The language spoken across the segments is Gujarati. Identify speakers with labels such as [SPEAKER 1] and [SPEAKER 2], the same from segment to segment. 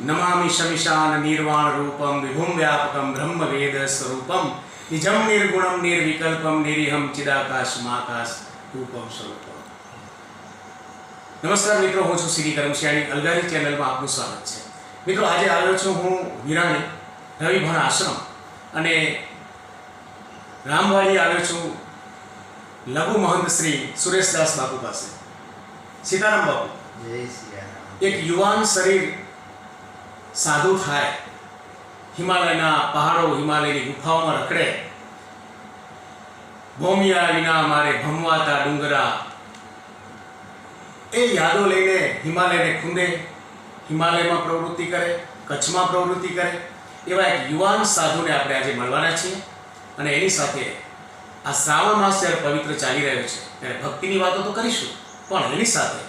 [SPEAKER 1] નમામિ શમિશાન નિર્વાણ રૂપમ વિભુમ વ્યાપકમ બ્રહ્મ વેદ સ્વરૂપમ નિજમ નિર્ગુણમ નિર્વિકલ્પમ નિરીહમ ચિદાકાશ માકાશ રૂપમ સ્વરૂપમ નમસ્કાર મિત્રો હું છું શ્રી કરમશિયાણી અલગારી ચેનલમાં આપનું સ્વાગત છે. મિત્રો આજે આવ્યો છું હું વિરાણી રવિભણ આશ્રમ અને રામવાડી આવ્યો છું લઘુ મહંત શ્રી સુરેશદાસ બાપુ પાસે. સીતારામ બાપુ એક યુવાન શરીર સાધુ થાય. હિમાલયના પહાડો હિમાલયની ગુફાઓમાં રખડે. ભોમિયા વિના મારે ભમવાતા ડુંગરા. એ યાદો લઈને હિમાલયને ખૂંદે. હિમાલયમાં પ્રવૃત્તિ કરે, કચ્છમાં પ્રવૃત્તિ કરે. એવા એક યુવાન સાધુને આપણે આજે મળવાના છીએ. અને એની સાથે આ શ્રાવણ માસ જ્યારે પવિત્ર ચાલી રહ્યો છે, ત્યારે ભક્તિની વાતો તો કરીશું. પણ એની સાથે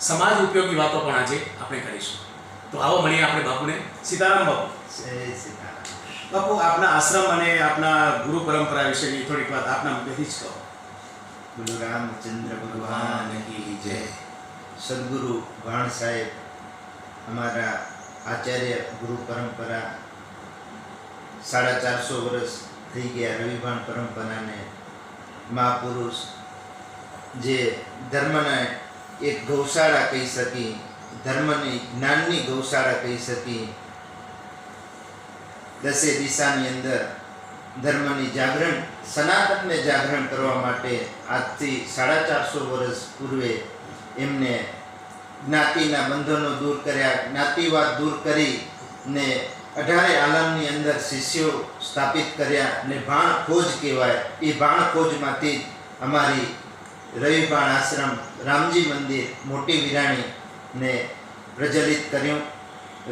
[SPEAKER 1] સમાજ ઉપયોગી વાતો પણ આજે આપણે કરીશું. તો આવો મળીએ આપણે બાપુને. સીતારામ બાપુ.
[SPEAKER 2] જય સીતારામ.
[SPEAKER 1] બાપુ આપના આશ્રમ અને આપના ગુરુ પરંપરા વિશેની થોડીક વાત આપના મુખેથી જ કહો.
[SPEAKER 2] ગુરુ રામચંદ્ર ભગવાન કી જય. સદગુરુ ભાણ સાહેબ અમારા આચાર્ય ગુરુ પરંપરા સાડા ચારસો વર્ષ થઈ ગયા રવિભાણ પરંપરાને. મહાપુરુષ જે ધર્મને એક ગૌશાળા કહી શકી. ધર્મની જ્ઞાનની ગૌશાળા કહી શકીએ દસે દિશાની અંદર ધર્મની જાગરણ, સનાતનને જાગરણ કરવા માટે આજથી સાડા ચારસો વર્ષ પૂર્વે એમને જ્ઞાતિના બંધનો દૂર કર્યા. જ્ઞાતિવાદ દૂર કરી ને અઢારે આલમની અંદર શિષ્યો સ્થાપિત કર્યા ને ભાણ ખોજ કહેવાય. એ ભાણ ખોજમાંથી અમારી રવિભાણ આશ્રમ રામજી મંદિર મોટી વિરાણી ને પ્રજ્વલિત કર્યું.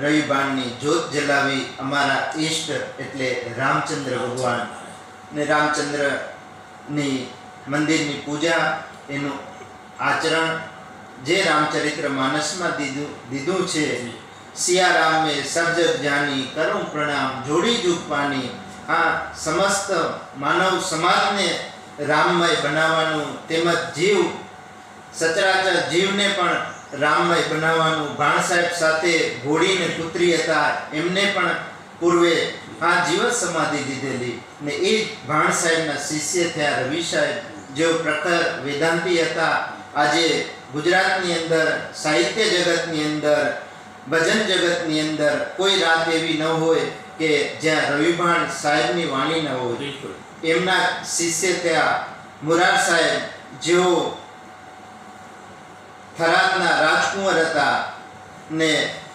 [SPEAKER 2] રવિબાણની જ્યોત જલાવી અમારા ઈષ્ટ એટલે રામચંદ્ર ભગવાન. ને રામચંદ્રની મંદિરની પૂજા, એનું આચરણ જે રામચરિત્ર માનસમાં દીધું દીધું છે, સિયારામ મેં સબ જગ જાની કરું પ્રણામ જોડી જુગ પાની આ સમસ્ત માનવ સમાજને રામમય બનાવવાનું તેમજ જીવ, સચરાચર જીવને પણ રામમય બનાવવાનું. ભાણ સાહેબ સાથે ઘોડીને પુત્રી હતા. એમને પણ પૂર્વે આ જીવન સમાધિ દીધેલી ને એ જ ભાણ સાહેબના શિષ્ય થયા રવિ સાહેબ. જેઓ પ્રખર વેદાંતી હતા. આજે ગુજરાતની અંદર સાહિત્ય જગતની અંદર ભજન જગતની અંદર કોઈ રાત એવી ન હોય કે જ્યાં રવિભાણ સાહેબની વાણી ન હોય. એમના શિષ્ય થયા મુરાર સાહેબ. જેઓ થરાદના રાજકુંવર હતા ને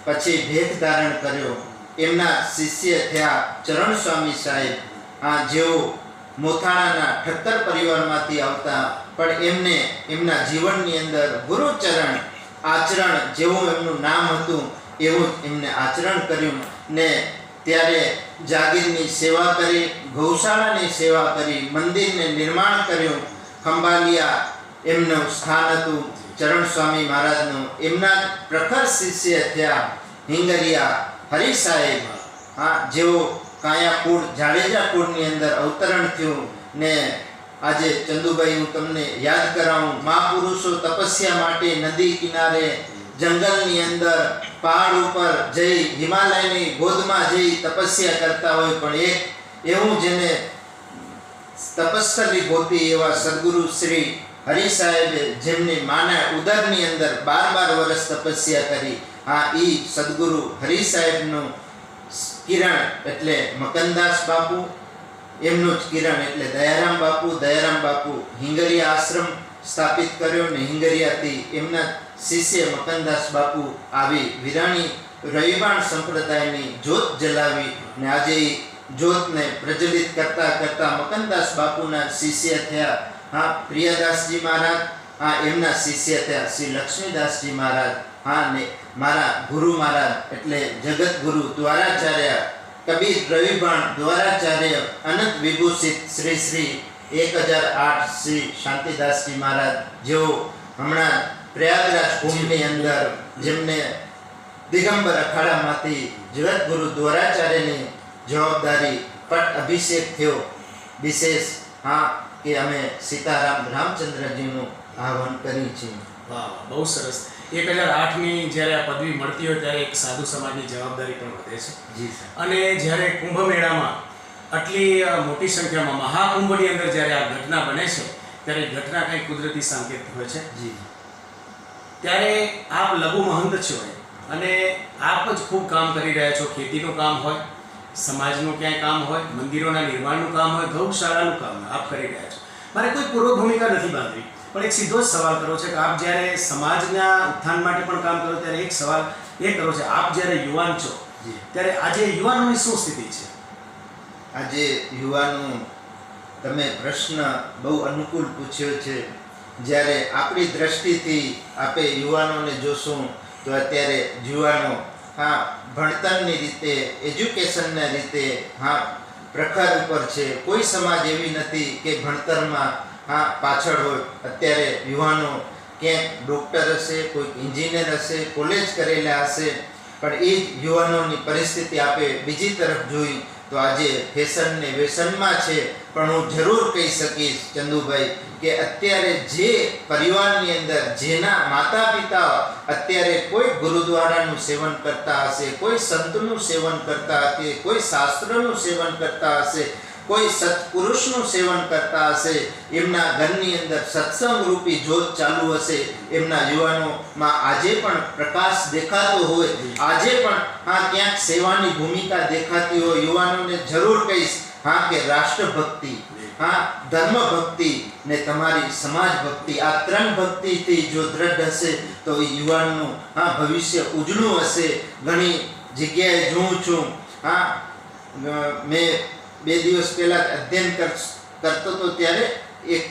[SPEAKER 2] પછી ભેદ ધારણ કર્યો. એમના શિષ્ય થયા ચરણ સ્વામી સાહેબ. આ જેઓ મોથાણાના ઠક્કર પરિવારમાંથી આવતા, પણ એમને એમના જીવનની અંદર ગુરુચરણ, આચરણ જેવું એમનું નામ હતું, એવું એમને આચરણ કર્યું ને ત્યારે જાગીરની સેવા કરી, ગૌશાળાની સેવા કરી, મંદિરને નિર્માણ કર્યું. ખંભાલિયા એમનું સ્થાન હતું. ચરણ સ્વામી મહારાજનું એમના પ્રખર શિષ્ય થયા હિંગરિયા હરિ સાહેબ હા, જેઓ કાયાપુર જાડેજાપુરની અંદર અવતરણ થયું ને આજે ચંદુભાઈ હું તમને યાદ કરાવું, મહાપુરુષો તપસ્યા માટે નદી કિનારે જંગલની અંદર પહાડ ઉપર જઈ હિમાલયની ગોદમાં જઈ તપસ્યા કરતા હોય, પણ એક એવું જેને તપસ્વી ગોતી એવા સદગુરુ શ્રી હરિ સાહેબે જેમની માના ઉદરની અંદર બાર બાર વર્ષ તપસ્યા કરી, આ ઈ સદગુરુ હરિ સાહેબનું કિરણ એટલે મકનદાસ બાપુ, એમનું જ કિરણ એટલે દયારામ બાપુ દયારામ બાપુ હિંગરિયા આશ્રમ સ્થાપિત કર્યો ને હિંગરિયાથી એમના શિષ્ય મકનદાસ બાપુ આવી વિરાણી રવિવાણ સંપ્રદાયની જ્યોત જલાવી ને આજે જ્યોતને પ્રજ્વલિત કરતા કરતા મકનદાસ બાપુના શિષ્ય થયા. હા, પ્રિયદાસજી મહારાજ, હા, એમના શિષ્ય ત્યાં શ્રી લક્ષ્મીદાસજી મહારાજ, હા, ને મારા ગુરુ મહારાજ, એટલે જગત ગુરુ દ્વારાચાર્ય, કબીર રવિભાણ દ્વારાચાર્ય, અનંત વિભૂષિત શ્રી શ્રી એક હજાર આઠ શ્રી શાંતિદાસજી મહારાજ, જેઓ હમણાં પ્રયાગરાજ કુંભની અંદર જેમને દિગંબર અખાડામાંથી જગત ગુરુ દ્વારાચાર્યની જવાબદારી, પટ અભિષેક થયો. વિશેષ, હા કે અમે સીતારામ રામચંદ્રજીનું આહવાન કરી છે
[SPEAKER 1] વાહ વાહ, બહુ સરસ. એક હજાર આઠની જ્યારે આ પદવી મળતી હોય ત્યારે એક સાધુ સમાજની જવાબદારી પણ વધે છે.
[SPEAKER 2] જી
[SPEAKER 1] અને જ્યારે કુંભ મેળામાં આટલી મોટી સંખ્યામાં મહાકુંભની અંદર જ્યારે આ ઘટના બને છે ત્યારે ઘટના કંઈ કુદરતી સંકેત હોય છે?
[SPEAKER 2] જી.
[SPEAKER 1] ત્યારે આપ લઘુ મહંત છો અને આપ જ ખૂબ કામ કરી રહ્યા છો ખેતીનું કામ હોય સમાજનું ક્યાંય કામ હોય મંદિરોના નિર્માણનું કામ હોય ગૌશાળાનું કામ હોય આપ કરી રહ્યા છો. મારે કોઈ પૂર્વ ભૂમિકા નથી બાંધવી પણ એક સીધો જ સવાલ કરો છે કે આપ જ્યારે સમાજના ઉત્થાન માટે પણ કામ કરો ત્યારે એક સવાલ એ કરો છે આપ જ્યારે યુવાન છો ત્યારે આજે યુવાનોની શું સ્થિતિ છે?
[SPEAKER 2] આજે યુવાનો તમે પ્રશ્ન બહુ અનુકૂળ પૂછ્યો છે. જ્યારે આપણી દ્રષ્ટિથી આપે યુવાનોને જોશું તો અત્યારે યુવાનો હા, ભણતરની રીતે એજ્યુકેશનના રીતે, હા, પ્રખર ઉપર છે. કોઈ સમાજ એવી નથી કે ભણતરમાં, હા, પાછળ હોય. અત્યારે યુવાનો ક્યાંક ડૉક્ટર હશે, કોઈક એન્જિનિયર હશે કોલેજ કરેલા હશે, પણ એ યુવાનોની પરિસ્થિતિ આપે બીજી તરફ જોઈ તો આજે ફેશન ને વ્યસનમાં છે, પણ હું જરૂર કહી શકીશ ચંદુભાઈ કે અત્યારે જે પરિવારની અંદર જેના માતા પિતા અત્યારે કોઈ ગુરુદ્વારાનું સેવન કરતા હશે, કોઈ સંતનું સેવન કરતા હશે, કોઈ શાસ્ત્રનું સેવન કરતા હશે કોઈ સત્પુરુષનું સેવન કરતા હશે, એમના ઘરની અંદર સત્સંગ રૂપી જોત ચાલુ હશે, એમના યુવાનોમાં આજે પણ પ્રકાશ દેખાતો હોય, આજે પણ હા ક્યાંક સેવાની ભૂમિકા દેખાતી હોય, યુવાનોને જરૂર કહીશ, હા કે રાષ્ટ્રભક્તિ, હા ધર્મ ભક્તિ ને તમારી સમાજ ભક્તિ, આ ત્રણ ભક્તિથી જો દ્રઢ હશે, તો યુવાનનું હા ભવિષ્ય ઉજળું હશે. ઘણી જગ્યાએ જોઉં છું, હા મેં બે દિવસ પહેલા અધ્યયન કર- કરતો હતો ત્યારે એક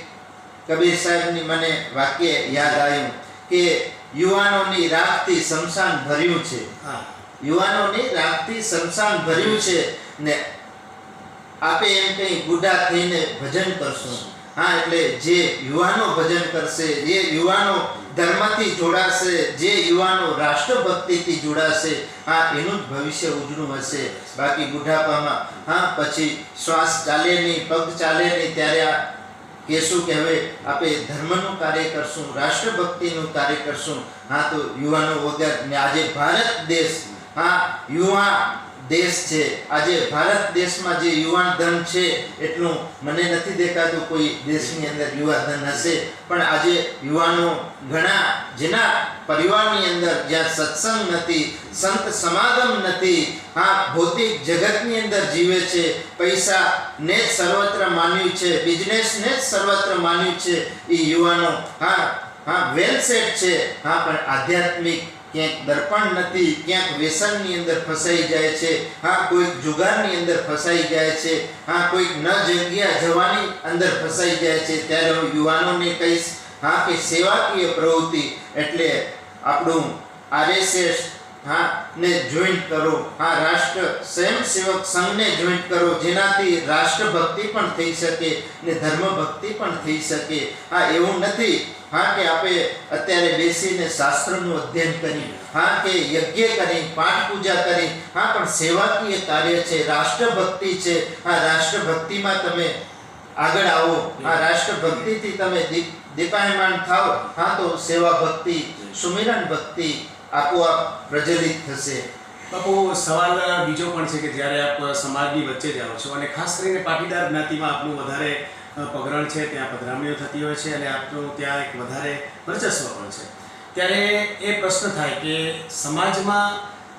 [SPEAKER 2] કબીર સાહેબની મને વાક્ય યાદ આવ્યું કે યુવાનોની રાગથી શમશાન ભર્યું છે.
[SPEAKER 1] હા.
[SPEAKER 2] યુવાનોની રાગથી શમશાન ભર્યું છે ને આપે એમ કંઈ બુઢા થઈને ભજન કરશું. હા એટલે જે યુવાનો ભજન કરશે જે યુવાનો ધર્મથી જોડાશે, જે યુવાનો રાષ્ટ્રભક્તિથી જોડાશે, હા, એનું જ ભવિષ્ય ઉજળું હશે. બાકી બુઢાપામાં, હા, પછી શ્વાસ ચાલે નહીં, પગ ચાલે નહીં, ત્યારે આ કહેશું કે હવે આપણે ધર્મનું કાર્ય કરશું, રાષ્ટ્રભક્તિનું કાર્ય કરશું. હા, તો યુવાનો વગર ને આજે ભારત દેશ, હા, યુવા દેશ છે. આજે ભારત દેશમાં જે યુવાન ધન છે એટલું મને નથી દેખાતું કોઈ દેશની અંદર યુવા ધન હશે. પણ આજે યુવાનો ઘણા, જેના પરિવારની અંદર જ્યાં સત્સંગ નથી, સંત સમાગમ નથી, હા, ભૌતિક જગતની અંદર જીવે છે. પૈસા ને જ સર્વત્ર માન્યું છે. બિઝનેસ ને જ સર્વત્ર માન્યું છે. એ યુવાનો, હા હા વેલ સેટ છે. હા, પણ આધ્યાત્મિક ક્યાંક દર્પણ નથી, ક્યાંક વ્યસનની અંદર ફસાઈ જાય છે, હા, કોઈક જુગારની અંદર ફસાઈ જાય છે, હા, કોઈક ન જગ્યા જવાની અંદર ફસાઈ જાય છે. ત્યારે હું યુવાનોને કહીશ, હા, કે સેવાકીય પ્રવૃત્તિ એટલે આપણું આરએસએસ, હા, ને જોઈન્ટ કરો, હા, રાષ્ટ્ર સ્વયંસેવક સંઘને જોઈન્ટ કરો, જેનાથી રાષ્ટ્રભક્તિ પણ થઈ શકે ને ધર્મભક્તિ પણ થઈ શકે. હા, એવું નથી હા કે આપણે અત્યારે બેસીને શાસ્ત્રનું અધ્યયન કરી હા કે યજ્ઞ કરી પાઠ પૂજા કરી. હા, પણ સેવાકીય કાર્ય છે, રાષ્ટ્રભક્તિ છે. આ રાષ્ટ્રભક્તિમાં તમે આગળ આવો. આ રાષ્ટ્રભક્તિથી તમે દીપ- દીપાયમાન થાઓ. હા, તો સેવા ભક્તિ સુમિરન ભક્તિ આપોઆપ પ્રજલિત થશે.
[SPEAKER 1] બાપુ, સવાલ બીજો પણ છે કે જ્યારે આપ સમાજની વચ્ચે જાઓ છો અને ખાસ કરીને પાટીદાર જ્ઞાતિમાં આપનું વધારે પગરણ છે, ત્યાં પધરામણીઓ થતી હોય છે અને આપનું ત્યાં એક વધારે વર્ચસ્વ પણ છે. ત્યારે એ પ્રશ્ન થાય કે સમાજમાં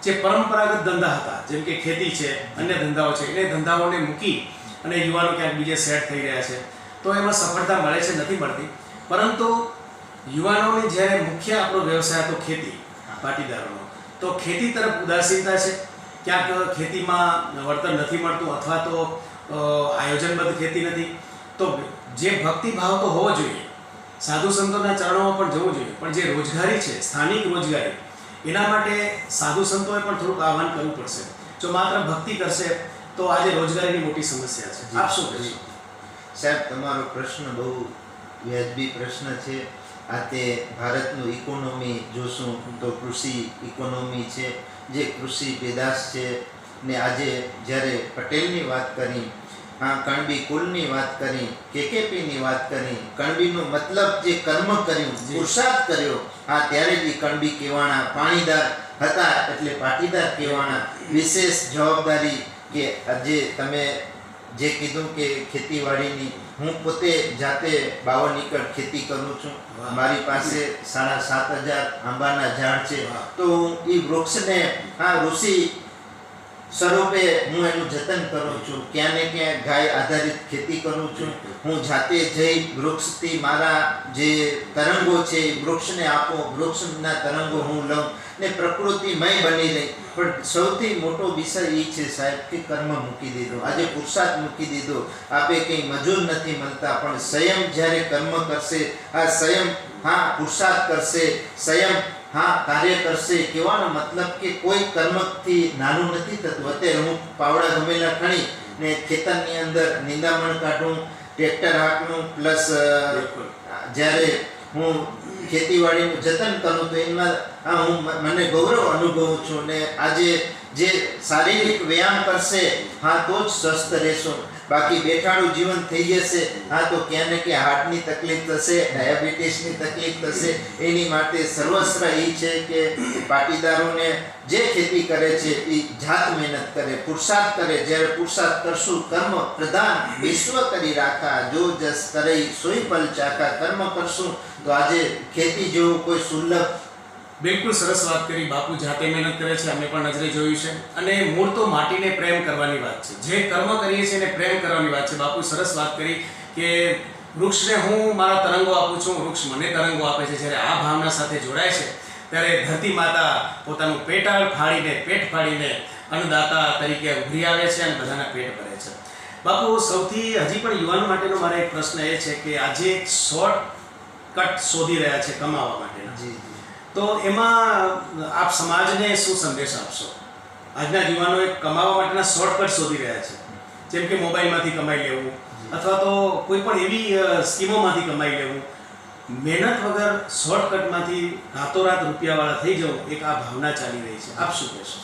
[SPEAKER 1] જે પરંપરાગત ધંધા હતા, જેમ કે ખેતી છે, અન્ય ધંધાઓ છે, એ ધંધાઓને મૂકી અને યુવાનો ક્યાંક બીજે સેટ થઈ રહ્યા છે, તો એમાં સફળતા મળે છે, નથી મળતી. પરંતુ યુવાનોને જ્યારે મુખ્ય આપણો વ્યવસાય હતો ખેતી પાટીદારોનો, તો ખેતી તરફ ઉદાસીનતા છે. ક્યાંક ખેતીમાં વળતર નથી મળતું અથવા તો આયોજનબદ્ધ ખેતી નથી. તો જે ભક્તિભાવ તો હોવો જોઈએ. સાધુ સંતોના ચરણોમાં પણ જવું જોઈએ. પણ જે રોજગારી છે, સ્થાનિક રોજગારી, એના માટે સાધુ સંતોએ પણ થોડુંક આહવાન કરવું પડશે. જો માત્ર ભક્તિ કરશે, તો આજે રોજગારીની મોટી સમસ્યા છે. આપ શું કહેશો?
[SPEAKER 2] સાહેબ, તમારો પ્રશ્ન બહુ વ્યાજબી પ્રશ્ન છે. આ તે ભારતનું ઇકોનોમી જોશું તો કૃષિ ઇકોનોમી છે. જે કૃષિ પેદાશ છે ને આજે જ્યારે પટેલની વાત કરી હા કણબી કુલની વાત કરી કેકેપીની વાત કરી કણબીનો મતલબ જે કર્મ કર્યું
[SPEAKER 1] જી.
[SPEAKER 2] પુરુષાર્થ કર્યો હા ત્યારે જ કણબી કેવાણા પાણીદાર હતા એટલે પાટીદાર કેવાણા. વિશેષ જવાબદારી કે આજે તમે જે કીધું કે ખેતીવાડીની હું પોતે જાતે બાવન એકર ખેતી કરું છું. મારી પાસે સાડા સાત હજાર આંબાના ઝાડ છે. તો હું એ વૃક્ષને આ ઋષિ સ્વરૂપે હું એનું જતન કરું છું ક્યાં ને ક્યાં ગાય આધારિત ખેતી કરું છું, હું જાતે જઈ વૃક્ષથી મારા જે તરંગો છે વૃક્ષને આપો, વૃક્ષના તરંગો હું લઉં ને પ્રકૃતિમય બની રહી. પણ સૌથી મોટો વિષય એ છે સાહેબ કે કર્મ મૂકી દીધો. આજે પુરુષાર્થ મૂકી દીધો. આપે કંઈ મજૂર નથી મળતા, પણ સંયમ જ્યારે કર્મ કરશે, આ સંયમ હા પુરુષાર્થ કરશે સંયમ હા કાર્ય કરશે કહેવાનો મતલબ કે કોઈ કર્મકથી નાનું નથી થતું. અત્યારે હું પાવડા ગમેલા ખણી ને ખેતરની અંદર નિંદામણ કાઢું ટ્રેક્ટર હાંકનું પ્લસ જ્યારે હું ખેતીવાડીનું જતન કરું તો એમાં હા હું મને ગૌરવ અનુભવું છું ને આજે જે શારીરિક વ્યાયામ કરશે હા તો જ સ્વસ્થ રહેશો. બાકી બેઠાડું જીવન થઈ જશે. હા, તો ક્યાં ને ક્યાં હાર્ટની તકલીફ થશે, ડાયાબિટીસની તકલીફ થશે. એની માટે સર્વસ્ત્ર એ છે કે પાટીદારોને જે ખેતી કરે છે, એ જાત મહેનત કરે પુરુષાર્થ કરે. જ્યારે પુરુષાર્થ કરશું, કર્મ પ્રધાન વિશ્વ કરી રાખા. જો જસ કરે સોઈ પલ ચાકા કર્મ કરશું, તો આજે ખેતી જેવું કોઈ સુલભ
[SPEAKER 1] બિલકુલ સરસ વાત કરી. બાપુ જાતે મહેનત કરે છે, અમે પણ નજરે જોયું છે. અને મૂળ તો માટીને પ્રેમ કરવાની વાત છે. જે કર્મ કરીએ છીએ એને પ્રેમ કરવાની વાત છે. બાપુ સરસ વાત કરી કે વૃક્ષને હું મારા તરંગો આપું છું, વૃક્ષ મને તરંગો આપે છે. જ્યારે આ ભાવના સાથે જોડાય છે, ત્યારે ધરતી માતા પોતાનું પેટાળ ફાડીને, પેટ ફાડીને અન્નદાતા તરીકે ઉભરી આવે છે અને બધાના પેટ ભરે છે. બાપુ, સૌથી હજી પણ યુવાનો માટેનો મારા એક પ્રશ્ન એ છે કે આજે શોર્ટ કટ શોધી રહ્યા છે કમાવા માટેના.
[SPEAKER 2] જી.
[SPEAKER 1] તો એમાં આપ સમાજને શું સંદેશ આપશો? આજના યુવાનો એક કમાવા માટેના શોર્ટકટ શોધી રહ્યા છે. જેમ કે મોબાઈલમાંથી કમાઈ લેવું અથવા તો કોઈ પણ એવી સ્કીમોમાંથી કમાઈ લેવું. મહેનત વગર શોર્ટકટમાંથી રાતોરાત રૂપિયાવાળા થઈ જવું એક આ ભાવના ચાલી રહી છે. આપ શું કહેશો?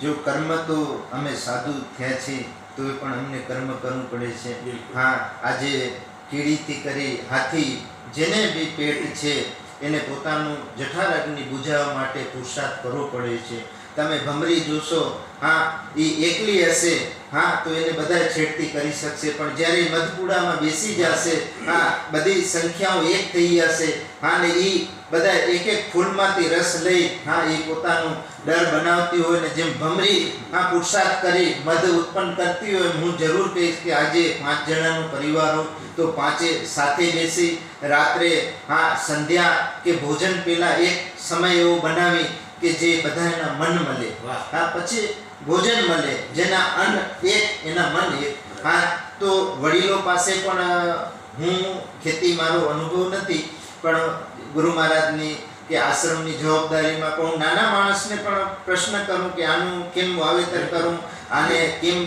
[SPEAKER 2] જો કર્મ તો અમે સાધુ થયા છીએ તો પણ અમને કર્મ કરવું પડે છે. હા આજે કીડીથી કરી હાથી જેને બી પેટ છે એને પોતાનું જઠરાગ્નિ બુઝાવવા માટે પુરુષાર્થ કરવો પડે છે. તમે ભમરી જોશો, હા એ એકલી હશે હા તો એને બધા છેડતી કરી શકશે પણ જ્યારે મધપુડામાં બેસી જશે હા બધી સંખ્યાઓ એક થઈ જશે હા ને એ બધા એક એક ફૂલમાંથી રસ લઈ હા એ પોતાનું ડર બનાવતી હોય ને જેમ ભમરી હા પુરુષાર્થ કરી મધ ઉત્પન્ન કરતી હોય હું જરૂર કહીશ કે આજે પાંચ જણાનો પરિવાર હોય તો પાંચે સાથે બેસી રાત્રે હા સંધ્યા કે ભોજન પહેલાં એક સમય એવો બનાવી કે જે બધાના મન મળે. હા પછી ભોજન મળે જેના અન્ન એક એના મન એક. હા તો વડીલો પાસે પણ હું ખેતી મારો અનુભવ નથી પણ ગુરુ મહારાજની કે આશ્રમની જવાબદારીમાં પણ હું નાના માણસને પણ પ્રશ્ન કરું કે આનું કેમ વાવેતર કરું આને કેમ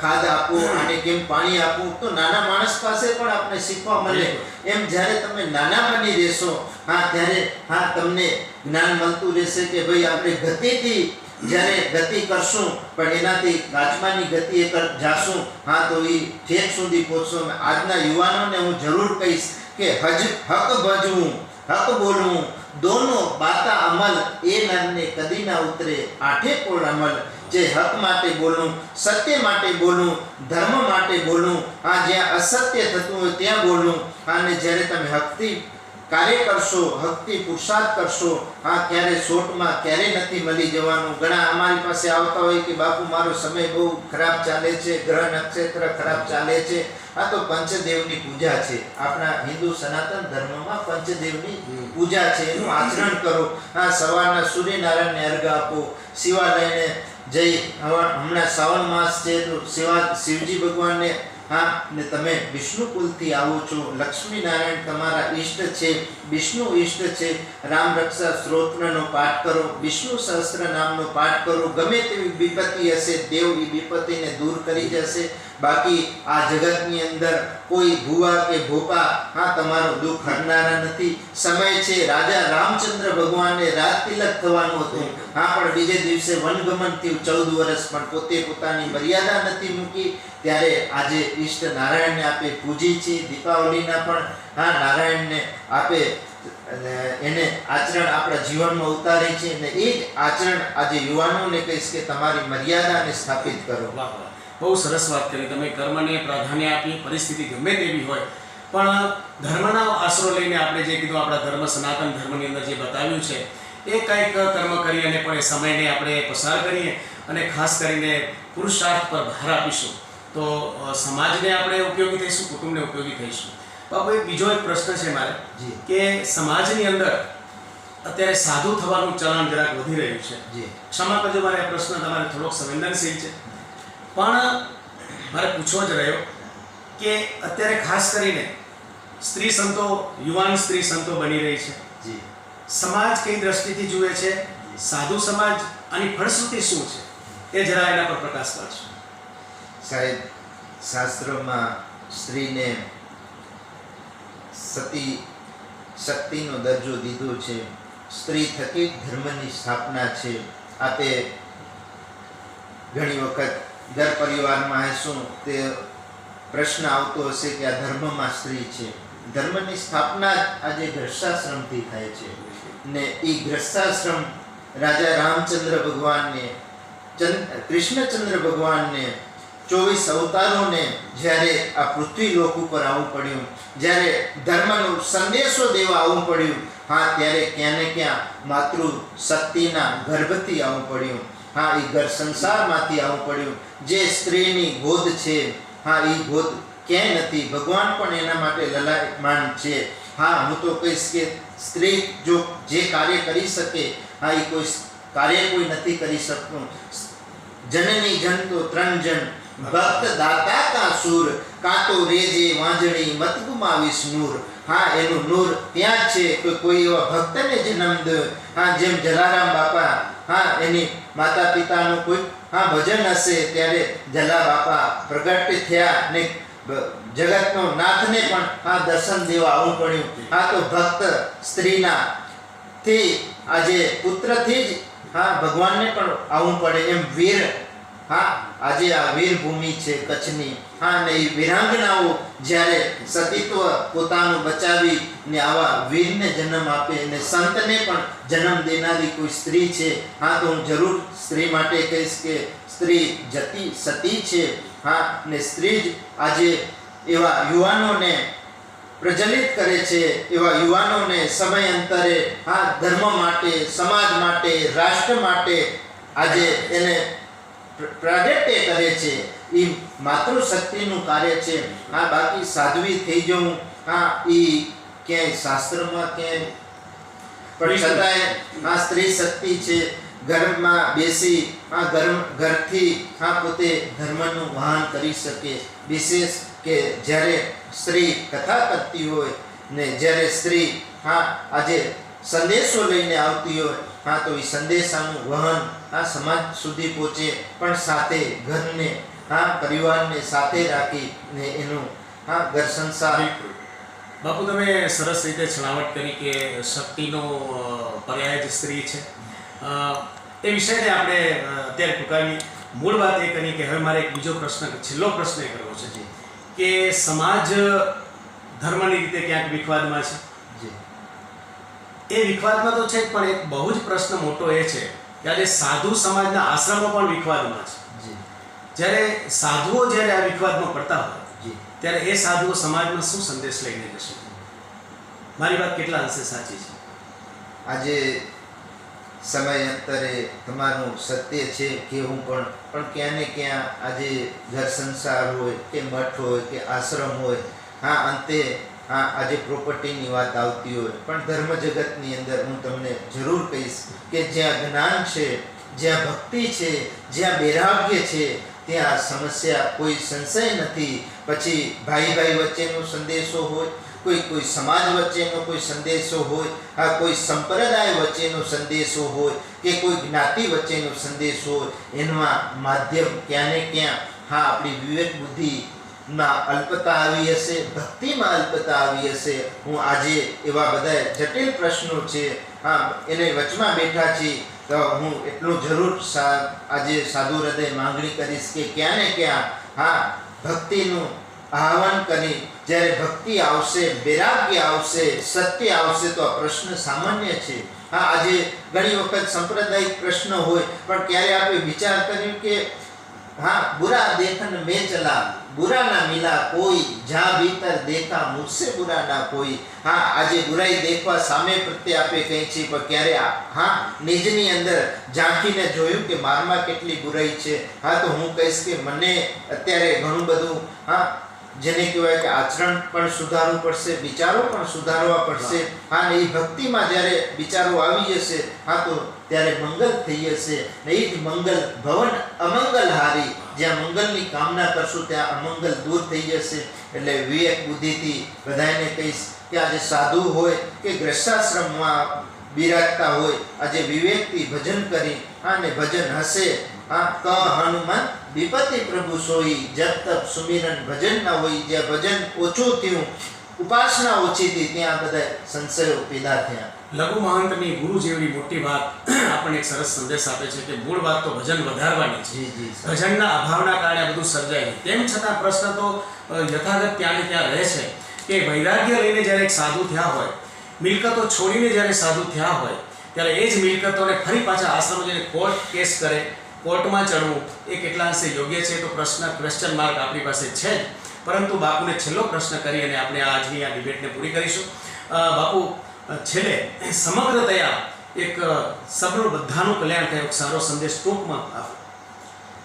[SPEAKER 2] ખાદ આપવું આને કેમ પાણી આપવું તો નાના માણસ પાસે પણ આપણે શીખવા મળે. એમ જ્યારે તમે નાના બની રહેશો હા ત્યારે હા તમને જ્ઞાન મળતું રહેશે કે ભાઈ આપણે ગતિથી જ્યારે ગતિ કરશું, પણ એનાથી કાચમાની ગતિએ જાશું, હા, તો એ ઠેક સુધી પહોંચશું આજના યુવાનોને હું જરૂર કહીશ કે હજ, હક ભજવું, હક બોલવું, દોનો બાતા અમલ, એ નામને કદી ના ઉતરે, આઠે કોળ અમલ. જે હક માટે બોલવું સત્ય માટે બોલવું ધર્મ માટે બોલવું આ જ્યાં અસત્ય થતું હોય ત્યાં બોલવું અને જ્યારે તમે હકથી કાર્ય કરશો ભક્તિ પુરુષાર્થ કરશો હા ક્યારે શોર્ટમાં ક્યારે નથી મળી જવાનું? ઘણા અમારી પાસે આવતા હોય કે બાપુ મારો સમય બહુ ખરાબ ચાલે છે ગ્રહ નક્ષત્ર ખરાબ ચાલે છે. આ તો પંચદેવની પૂજા છે. આપણા હિન્દુ સનાતન ધર્મમાં પંચદેવની પૂજા છે. એનું આચરણ કરો. હા સવારના સૂર્યનારાયણને અર્ઘ આપો. શિવાલયને જઈ હવે હમણાં શ્રાવણ માસ છે તો શિવા શિવજી ભગવાનને હા, ને તમે વિષ્ણુ કુલથી આવો છો. લક્ષ્મી નારાયણ તમારા ઈષ્ટ છે. વિષ્ણુ ઈષ્ટ છે. રામ રક્ષા સ્ત્રોત્રનો પાઠ કરો. વિષ્ણુ સહસ્ત્ર નામનો પાઠ કરો. ગમે તેવી વિપત્તિ હશે, દેવ એ વિપત્તિને દૂર કરી જશે. બાકી આ જગતની અંદર કોઈ ભુવા કે ભોપા, હા, તમારું દુઃખ હરનારા નથી. સમય છે, રાજા રામચંદ્ર ભગવાનને રાત તિલક થવાનું હતું. હા, પણ બીજે દિવસે વનગમન થયું. ચૌદ વર્ષ પણ પોતે પોતાની મર્યાદા નથી મૂકી. ત્યારે આજે ઈષ્ટ નારાયણને આપે પૂજી છે, દીપાવલીના પણ, હા, નારાયણને આપે એને આચરણ આપણા જીવનમાં ઉતારે છે. અને એ જ આચરણ આજે યુવાનોને કહીશ કે તમારી મર્યાદાને સ્થાપિત કરો.
[SPEAKER 1] બહુ સરસ વાત કરી તમે. કર્મને પ્રાધાન્ય આપી પરિસ્થિતિ ગમે તેવી હોય પણ ધર્મના આશરો લઈને આપણે જે કીધું આપણા ધર્મ સનાતન ધર્મની અંદર જે બતાવ્યું છે એ કંઈક કર્મ કરી અને પણ એ સમયને આપણે પસાર કરીએ અને ખાસ કરીને પુરુષાર્થ પર ભાર આપીશું. તો સમાજને આપણે ઉપયોગી થઈશું કુટુંબને ઉપયોગી થઈશું? બાબુ એક બીજો એક પ્રશ્ન છે મારે કે સમાજની અંદર અત્યારે સાધુ થવાનું ચલણ જરાક વધી રહ્યું છે.
[SPEAKER 2] જી.
[SPEAKER 1] ક્ષમા કરજો મારે આ પ્રશ્ન તમારે થોડોક સંવેદનશીલ છે. પણ મારે પૂછવો જ રહ્યો કે અત્યારે ખાસ કરીને સ્ત્રી સંતો યુવાન સ્ત્રી સંતો બની રહી છે.
[SPEAKER 2] જી.
[SPEAKER 1] સમાજ કઈ દ્રષ્ટિથી જુએ છે? સાધુ સમાજ આની ફળશ્રુતિ શું છે? એ જરા એના પર પ્રકાશ પાડશો.
[SPEAKER 2] સાહેબ શાસ્ત્રમાં સ્ત્રીને સતી શક્તિનો દરજ્જો દીધો છે. સ્ત્રી થકી ધર્મની સ્થાપના છે. આપે ઘણી વખત ઘર પરિવારમાં શું? તે પ્રશ્ન આવતો હશે કે આ ધર્મમાં સ્ત્રી છે. ધર્મની સ્થાપના આજે ગ્રસ્તાશ્રમથી થાય છે. ને એ ગ્રસ્તાશ્રમ રાજા રામચંદ્ર ભગવાનને, ચંદ, કૃષ્ણચંદ્ર ભગવાનને ચોવીસ અવતારોને જ્યારે આ પૃથ્વી લોક ઉપર આવવું પડ્યું, જ્યારે ધર્મનો સંદેશો દેવા આવવું પડ્યું, હા, ત્યારે ક્યાં ને ક્યાં માતૃ શક્તિના ગર્ભથી આવવું પડ્યું. હા એ ઘર સંસારમાંથી આવવું પડ્યું. જે સ્ત્રીની ગોદ છે, હા એ ગોદ ક્યાંય નથી? ભગવાન પણ એના માટે લલાયમાન છે. હા, હું તો કહીશ કે સ્ત્રી જો જે કાર્ય કરી શકે, હા એ કોઈ કાર્ય કોઈ નથી કરી શકતું. જનની જન તો ત્રણ જણ ભક્ત દાતા કા સુર? કાતો રેજે વાંજણી મત ગુમાવીશ નૂર. હા, એનું નૂર ત્યાં છે કે કોઈ એવા ભક્તને જન્મ દે. હા, જેમ જલારામ બાપા હા, એની માતા પિતાનું કોઈ, હા, ભજન હશે ત્યારે જલા બાપા પ્રગટ થયા ને જગતનો નાથને પણ આ દર્શન દેવા આવવું પડ્યું. આ તો ભક્ત સ્ત્રીના થી આજે પુત્રથી જ, હા, ભગવાનને પણ આવવું પડે એમ વીર હા, આજે આ વીર ભૂમિ છે કચ્છની. હા, ને એ વીરાંગનાઓ જ્યારે સતીત્વ પોતાનું બચાવી ને આવા વીરને જન્મ આપે અને સંતને પણ જન્મ દેનારી કોઈ સ્ત્રી છે, હા, તો હું જરૂર સ્ત્રી માટે કહીશ કે સ્ત્રી જતી સતી છે. હા, ને સ્ત્રી જ આજે એવા યુવાનોને પ્રજલિત કરે છે, એવા યુવાનોને સમય અંતરે, હા, ધર્મ માટે, સમાજ માટે, રાષ્ટ્ર માટે આજે એને પ્રાગટ્ય કરે છે. એ માતૃશક્તિનું કાર્ય છે. આ બાકી સાધ્વી થઈ જવું હા એ ક્યાંય શાસ્ત્રમાં ક્યાંય પણ છતાંય આ સ્ત્રી શક્તિ છે. ઘરમાં બેસી આ ઘર ઘરથી આ પોતે ધર્મનું વહન કરી શકે. વિશેષ કે જ્યારે સ્ત્રી કથા કરતી હોય ને જ્યારે સ્ત્રી હા આજે સંદેશો લઈને આવતી હોય હા તો એ સંદેશાનું વહન આ સમાજ સુધી પહોંચે પણ સાથે ઘરને હા પરિવારને સાથે રાખી ને એનું હા ઘર સંસાર
[SPEAKER 1] બાપુ તમે સરસ રીતે છણાવટ કરી કે શક્તિનો પર્યાય જ સ્ત્રી છે. તે એ વિષયને આપણે અત્યારે ટૂંકાવી. મૂળ વાત એ કરી કે હવે મારે એક બીજો પ્રશ્ન છેલ્લો પ્રશ્ન એ કરવો છે
[SPEAKER 2] જે
[SPEAKER 1] કે સમાજ ધર્મની રીતે ક્યાંક વિખવાદમાં છે? એ વિખવાદમાં તો છે જ પણ એક બહુ જ પ્રશ્ન મોટો એ છે કે આજે સાધુ સમાજના આશ્રમો પણ વિખવાદમાં છે. જ્યારે સાધુઓ જ્યારે આ વિખવાદમાં પડતા હોય ત્યારે એ સાધુઓ સમાજમાં શું સંદેશ લઈને જશે? મારી વાત કેટલા અંશે સાચી છે?
[SPEAKER 2] આજે સમયાંતરે તમારું સત્ય છે કે હું પણ પણ ક્યાં ને ક્યાં આજે ઘર સંસાર હોય કે મઠ હોય કે આશ્રમ હોય હા અંતે હા આજે પ્રોપર્ટીની વાત આવતી હોય, પણ ધર્મ જગતની અંદર હું તમને જરૂર કહીશ કે જ્યાં જ્ઞાન છે, જ્યાં ભક્તિ છે, જ્યાં વૈરાગ્ય છે, ત્યાં સમસ્યા કોઈ સંશય નથી. પછી ભાઈ ભાઈ વચ્ચેનો સંદેશો હોય, કોઈ કોઈ સમાજ વચ્ચેનો કોઈ સંદેશો હોય, આ કોઈ સંપ્રદાય વચ્ચેનો સંદેશો હોય કે કોઈ જ્ઞાતિ વચ્ચેનો સંદેશો હોય, એમાં માધ્યમ ક્યાં ને ક્યાં, હા, આપણી વિવેક માં અલ્પતા આવી હશે ભક્તિમાં અલ્પતા આવી હશે હું આજે એવા બધા જટિલ પ્રશ્નો છે, હા, એને વચમાં બેઠા છીએ તો હું એટલું જરૂર આજે સાધુ હૃદય માંગણી કરીશ કે ક્યાં ને ક્યાં, હા, ભક્તિનું આહવાન કરી, જ્યારે ભક્તિ આવશે, વૈરાગ્ય આવશે, સત્ય આવશે, તો આ પ્રશ્ન સામાન્ય છે. હા, આજે ઘણી વખત સાંપ્રદાયિક પ્રશ્ન હોય, પણ ક્યારે આપણે વિચાર કર્યું કે, હા, બુરા દેખન મેં ચલાવ્યું? बुरा ना मिला कोई जहाँ भीतर देखा मुझसे बुरा ना कोई હા આજે બુરાઈ દેખવા સામે પ્રત્યે આપે કહી છીએ પણ ક્યારે આ- હા નિજની અંદર ઝાંખીને જોયું કે મારમાં કેટલી બુરાઈ છે હા તો હું કહીશ કે મને અત્યારે ઘણું બધું હા જેને કહેવાય કે આચરણ પણ સુધારવું પડશે વિચારો પણ સુધારવા પડશે હા ને એ ભક્તિમાં જ્યારે વિચારો આવી જશે હા તો ત્યારે મંગલ થઈ જશે ને એ જ મંગલ ભવન અમંગલ હારી જ્યાં મંગલની કામના કરશું, ત્યાં અમંગલ દૂર થઈ જશે. એટલે વિવેક બુદ્ધિથી બધાને કહીશ કે આજે સાધુ હોય, કે ગ્રસ્તાશ્રમમાં બિરાજતા હોય આજે વિવેકથી ભજન કરી અને ભજન હશે. આ ક હનુમાન વિપત્તિ પ્રભુ સોઈ જપ તપ સુમિરન ભજન ના હોય, જ્યાં ભજન ઓછું થયું ઉપાસના ઓછી હતી ત્યાં બધા સંશયો પેદા થયા.
[SPEAKER 1] લઘુ મહંતની ગુરુ જેવી મોટી વાત આપણને એક સરસ સંદેશ આપે છે કે મૂળ વાત તો ભજન વધારવાની છે. ભજનના અભાવના કારણે આ બધું સર્જાય તેમ છતાં પ્રશ્ન તો યથાગત ત્યાં ને ત્યાં રહે છે કે વૈરાગ્ય લઈને જ્યારે એક સાધુ થયા હોય મિલકતો છોડીને જ્યારે સાધુ થયા હોય ત્યારે એ જ મિલકતોને ફરી પાછા આશ્રમ જઈને કોર્ટ કેસ કરે કોર્ટમાં ચડવું એ કેટલા અંશે યોગ્ય છે તો પ્રશ્ન ક્વેશ્ચન માર્ક આપણી પાસે છે જ. પરંતુ બાપુને છેલ્લો પ્રશ્ન કરી અને આપણે આજની આ ડિબેટને પૂરી કરીશું. બાપુ છેલ્લે સમગ્રતયા એક સબનું બધાનું કલ્યાણ થાય સારો સંદેશ ટૂંકમાં આપો.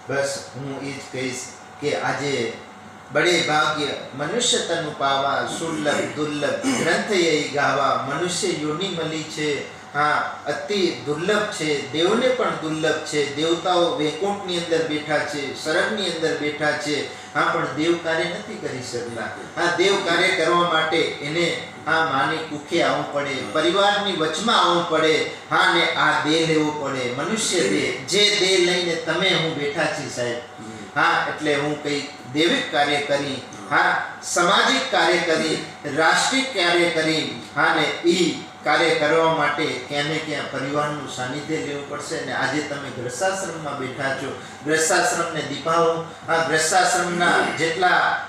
[SPEAKER 2] બસ, હું એ જ કહીશ કે આજે બડે ભાગ્ય મનુષ્ય તનુ પાવા સુલભ, દુર્લભ ગ્રંથ યહી ગાવા. મનુષ્ય યોની મળી છે. હા, અતિ દુર્લભ છે. દેવને પણ દુર્લભ છે. દેવતાઓ વૈકુંઠની અંદર બેઠા છે શરણની અંદર બેઠા છે. હા, પણ દેવ કાર્ય નથી કરી શકતા. હા, દેવ કાર્ય કરવા માટે એને, હા, માની કુખે આવવું પડે, પરિવારની વચમાં આવવું પડે, હા, ને આ દેહ લેવો પડે, મનુષ્ય દેહ. જે દેહ લઈને તમે હું બેઠા છી સાહેબ, હા, એટલે હું કઈ દૈવિક કાર્ય કરી, હા, સામાજિક કાર્ય કરી, રાષ્ટ્રીય કાર્ય કરી, હા, ને ઈ કાર્ય કરવા માટે ક્યાં ને ક્યાં પરિવારનું સાનિધ્ય લેવું પડશે ને આજે તમે ગ્રસ્તાશ્રમમાં બેઠા છો. ગ્રસ્તાશ્રમને દીપાવો. આ ગ્રસ્તાશ્રમના જેટલા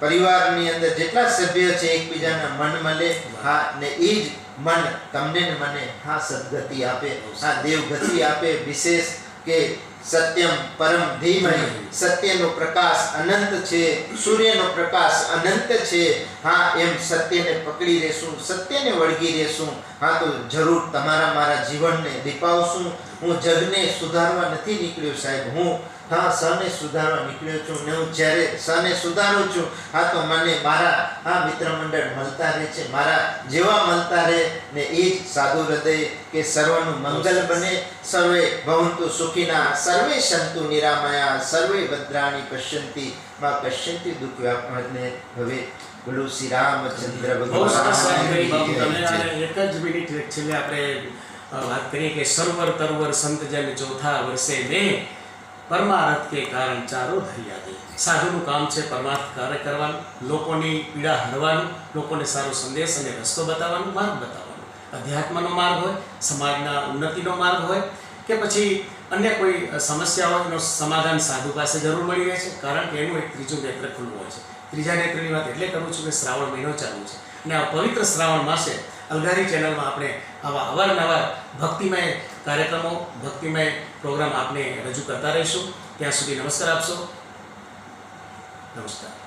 [SPEAKER 2] પરિવારની અંદર જેટલા સભ્ય છે એકબીજાના મન મળે, હા, ને એ જ મન તમને ને મને હા સદગતિ આપે, હા, દેવગતિ આપે, વિશેષ કે સત્યમ પરમ ધીમહિ. સત્યનો પ્રકાશ અનંત છે. સૂર્યનો પ્રકાશ અનંત છે. હા, એમ સત્યને પકડી રહેશું, સત્યને વળગી રહેશું. હા, તો જરૂર તમારા, મારા જીવનને દીપાવશું. હું જગને સુધારવા નથી નીકળ્યો સાહેબ. હું હા સને સુધારવા નીકળ્યો છું ને હું જ્યારે સને સુધારું છું હા તો મને મારા આ મિત્ર મંડળ મળતા રહે છે મારા જેવા મળતા રહે ને એ જ સાધુ હૃદય કે સર્વનું મંગલ બને. સર્વે ભવંતુ સુખીના સર્વે સંતુ નિરામયા સર્વે ભદ્રાણી પશ્યંતી. માં પશ્યંતી દુઃખ વ્યાપને હવે બોલો શ્રી રામચંદ્ર ભગવાન.
[SPEAKER 1] એક જ મિનિટ છેલ્લે આપણે વાત કરીએ કે સરવર તરવર સંત જન ચોથા વર્ષે મેં પરમારથ કે કારણ ચારો ધર્યા દે. સાધુનું કામ છે પરમાર્થ કાર્ય કરવાનું, લોકોની પીડા હરવાનું, લોકોને સારો સંદેશ અને રસ્તો બતાવવાનો, માર્ગ બતાવવાનો. અધ્યાત્મનો માર્ગ હોય, સમાજના ઉન્નતિનો માર્ગ હોય, કે પછી અન્ય કોઈ સમસ્યાઓનો સમાધાન સાધુ પાસે જરૂર મળી રહે છે. કારણ કે એનું એક ત્રીજું નેત્ર ખુલ્લું હોય છે. ત્રીજા નેત્રની વાત એટલે કરું છું કે શ્રાવણ મહિનો ચાલુ છે. અને આ પવિત્ર શ્રાવણ માસે અલગારી ચેનલમાં આપણે આવા અવારનવાર ભક્તિમય કાર્યક્રમો, ભક્તિમય પ્રોગ્રામ આપને રજૂ કરતા રહીશું. ત્યાં સુધી નમસ્કાર આપશો. નમસ્કાર.